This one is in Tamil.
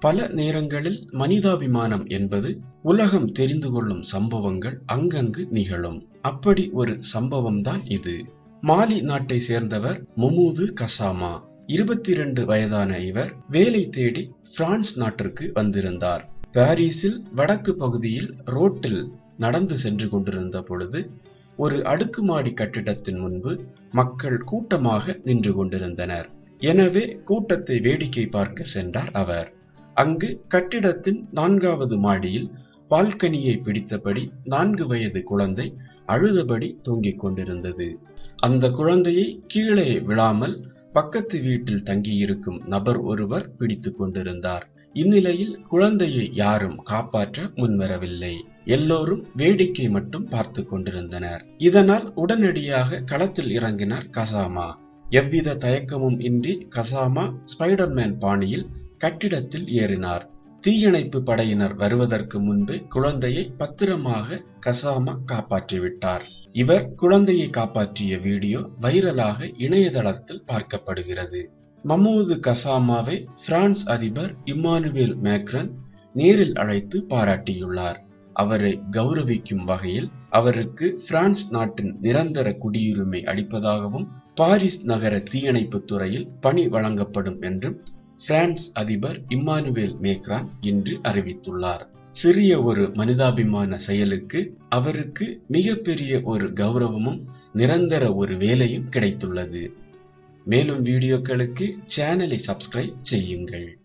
பல நேரங்களில் மனிதாபிமானம் என்பது உலகம் தெரிந்து கொள்ளும் சம்பவங்கள் அங்கங்கு நிகழும். அப்படி ஒரு சம்பவம்தான் இது. மாலி நாட்டை சேர்ந்தவர் முமூது கசாமா. இருபத்தி இரண்டு வயதான இவர் வேலை தேடி பிரான்ஸ் நாட்டிற்கு வந்திருந்தார். பாரிஸில் வடக்கு பகுதியில் ரோட்டில் நடந்து சென்று கொண்டிருந்த பொழுது ஒரு அடுக்குமாடி கட்டிடத்தின் முன்பு மக்கள் கூட்டமாக நின்று கொண்டிருந்தனர். எனவே கூட்டத்தை வேடிக்கை பார்க்க சென்றார் அவர். அங்கு கட்டிடத்தின் நான்காவது மாடியில் பால்கனியை பிடித்தபடி நான்கு வயது குழந்தை அழுதபடி தூங்கிக் கொண்டிருந்தது. அந்த குழந்தையை கீழே விழாமல் பக்கத்து வீட்டில் தங்கியிருக்கும் நபர் ஒருவர் பிடித்துக் கொண்டிருந்தார். இந்நிலையில் குழந்தையை யாரும் காப்பாற்ற முன்வரவில்லை. எல்லோரும் வேடிக்கை மட்டும் பார்த்து கொண்டிருந்தனர். இதனால் உடனடியாக களத்தில் இறங்கினார் கசாமா. எவ்வித தயக்கமும் இன்றி கசாமா ஸ்பைடர்மேன் பாணியில் கட்டிடத்தில் ஏறினார். தீயணைப்பு படையினர் வருவதற்கு முன்பு குழந்தையை பத்திரமாக கசாமா காப்பாற்றிவிட்டார். இவர் குழந்தையை காப்பாற்றிய வீடியோ வைரலாக இணையதளத்தில் பார்க்கப்படுகிறது. மமூது கசாமாவை பிரான்ஸ் அதிபர் இம்மானுவேல் மேக்ரன் நேரில் அழைத்து பாராட்டியுள்ளார். அவரை கௌரவிக்கும் வகையில் அவருக்கு பிரான்ஸ் நாட்டின் நிரந்தர குடியுரிமை அளிப்பதாகவும் பாரிஸ் நகர தீயணைப்பு துறையில் பணி வழங்கப்படும் என்றும் பிரான்ஸ் அதிபர் இம்மானுவேல் மேக்ரான் இன்று அறிவித்துள்ளார். சிறிய ஒரு மனிதாபிமான செயலுக்கு அவருக்கு மிகப்பெரிய ஒரு கௌரவமும் நிரந்தர ஒரு வேலையும் கிடைத்துள்ளது. மேலும் வீடியோக்களுக்கு சேனலை சப்ஸ்கிரைப் செய்யுங்கள்.